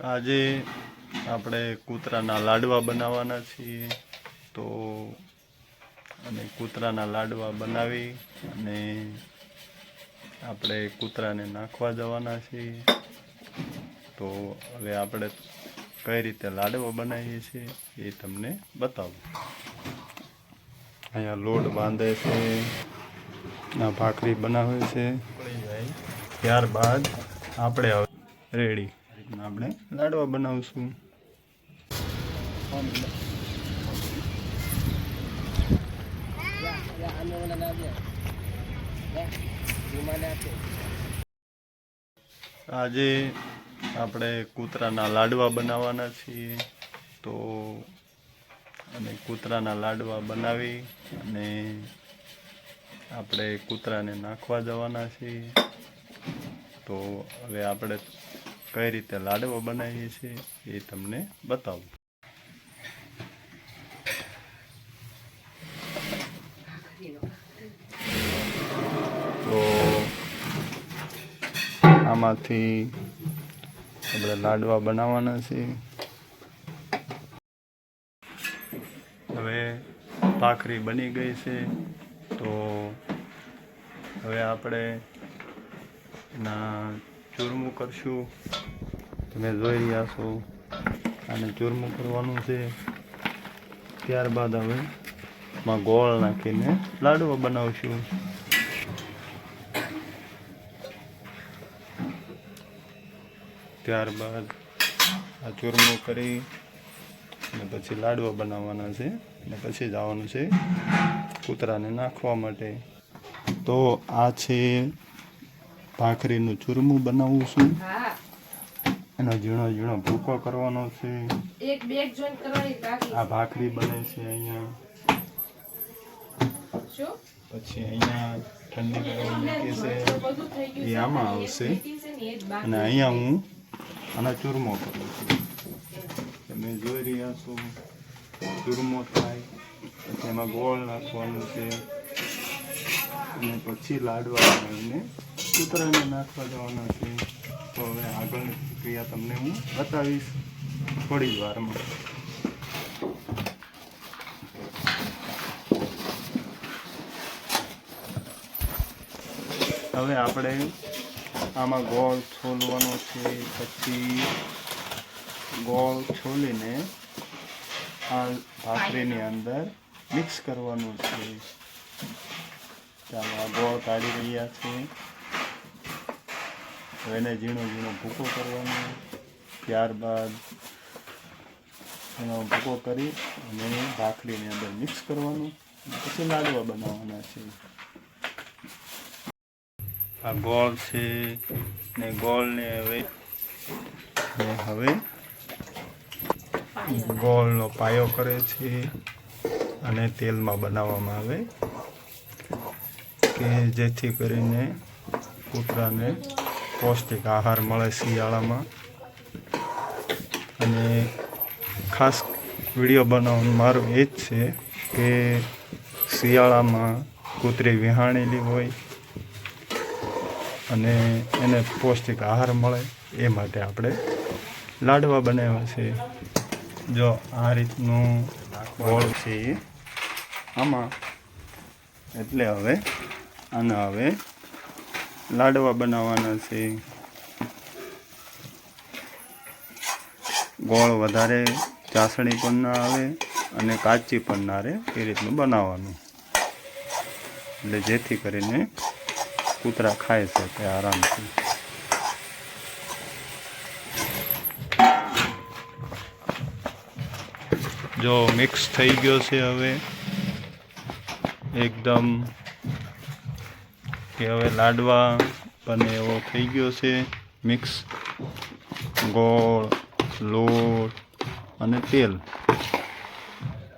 આજે આપણે કૂતરાના લાડવા બનાવવાના છીએ. તો અને કૂતરાના લાડવા બનાવી અને આપણે કૂતરાને નાખવા જવાના છીએ. તો હવે આપણે કઈ રીતે લાડવા બનાવીએ છીએ એ તમને બતાવું. અહીંયા લોટ બાંધે છે ના ભાખરી બનાવે છે. ત્યારબાદ આપણે હવે રેડી. આપણે લાડવા બનાવશું. આજે આપણે કૂતરાના લાડવા બનાવવાના છીએ. તો અને કૂતરાના લાડવા બનાવી અને આપણે કૂતરાને નાખવા જવાના છીએ. તો હવે આપણે કઈ રીતે લાડવા બનાવીએ છીએ એ તમને બતાવું. તો આમાંથી આપણે લાડવા બનાવવાના છે હવે ભાખરી બની ગઈ છે, તો હવે આપણે એના ચૂરમું કરશું. તમે જોઈ રહ્યા છો અને ચૂરમું કરવાનું છે. ત્યારબાદ હવે માં ગોળ નાખીને લાડવા બનાવશું. ત્યારબાદ આ ચૂરમું કરી અને પછી લાડવા બનાવવાના છે અને પછી જવાનું છે કૂતરાને નાખવા માટે. તો આ છે ભાખરીનું ચૂરમું બનાવું છું. એનો ઝીણો ઝીણો ભૂકો કરવાનો છે. એક બેગ જોઈન કરવાની આ ભાખરી બને છે અહીંયા. શું? પછી અહીંયા ઠંડી કરવા છે. એ આમાં આવશે. અને અહીંયા હું આનો ચૂરમો કરું છું. તમે જોઈ રહ્યા છો. ચૂરમો થાય. પછી એમાં ગોળ નાખવાનું છે. અને પછી લાડવા બનાવીને કૂતરાને નાખવા જવાના છે. તો હવે આગળની પ્રક્રિયા તમને હું બતાવીશ થોડી જ વારમાં. હવે આપણે આમાં ગોળ છોલવાનો છે. પછી ગોળ છોલીને આ ભાખરીની અંદર મિક્સ કરવાનું છે. ચાલો, આ ગોળ કાઢી રહ્યા છે. એને ઝીણો ઝીણો ભૂકો કરવાનો. ત્યારબાદ એનો ભૂકો કરી અને ભાખરીની અંદર મિક્સ કરવાનું. પછી લાડવા બનાવવાના છે. આ ગોળ છે ને ગોળને હવે હવે ગોળનો પાયો કરે છે અને તેલમાં બનાવવામાં આવે કે જેથી કરીને કૂતરાને પૌષ્ટિક આહાર મળે શિયાળામાં. અને ખાસ વીડિયો બનાવવાનું મારું એ જ છે કે શિયાળામાં કૂતરી વિહાણેલી હોય અને એને પૌષ્ટિક આહાર મળે એ માટે આપણે લાડવા બનાવ્યા છે. જો આ રીતનું ગોળ છે. આમાં એટલે હવે આના હવે લાડવા બનાવવાના છે. ગોળ વધારે ચાસણી પણ ના આવે અને કાચી પણ ના રહે એ રીતનું બનાવવાનું. એટલે જેથી કરીને કૂતરા ખાઈ શકે આરામથી. જો મિક્સ થઈ ગયો છે હવે. એકદમ કે હવે લાડવા બને એવો થઈ ગયો છે. મિક્સ ગોળ, લોટ અને તેલ.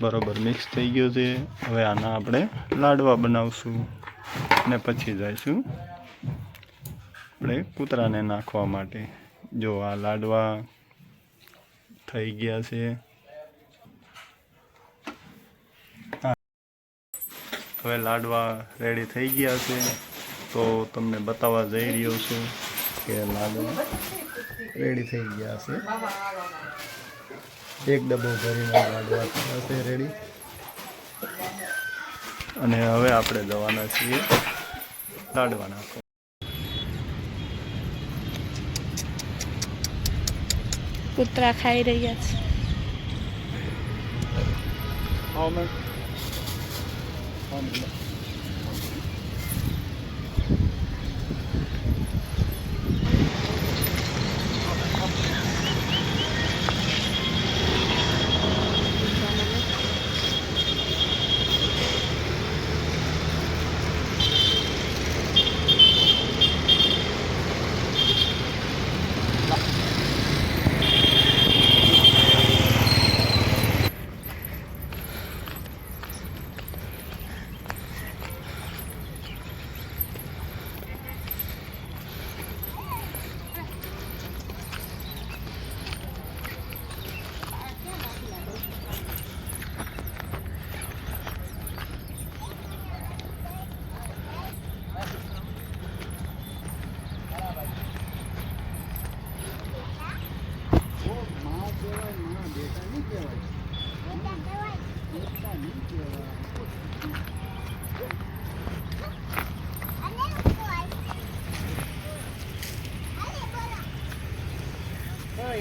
બરોબર મિક્સ થઈ ગયો છે. હવે આના આપણે લાડવા બનાવશું ને પછી જઈશું આપણે કૂતરાને નાખવા માટે. જો આ લાડવા થઈ ગયા છે. હવે લાડવા રેડી થઈ ગયા છે. તો તમને બતાવવા જઈ રહ્યો છું કે લાડુ રેડી થઈ ગયા છે. એક ડબ્બો ભરીને લાડવા થયા છે રેડી અને હવે આપણે જવાના છીએ લાડવાના કૂતરા ખાઈ રહ્યા છે.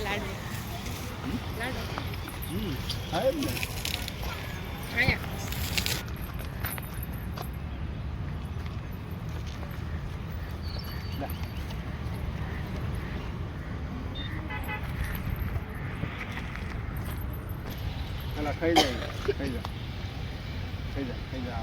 લાડુ લાડુ હા જ ને અહીંયા પેલા ખાઈ જાય ખાઈ જા ખાઈ જા ખાઈ જા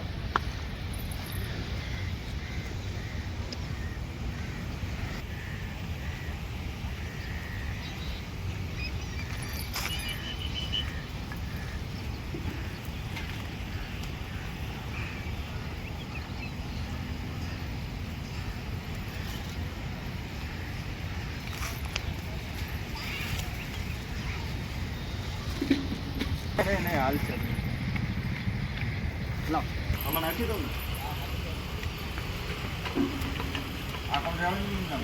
નહીં ને હાલ છે. લો આમાં નાખી દઉં ને. આ કોણ રહેવાનું નામ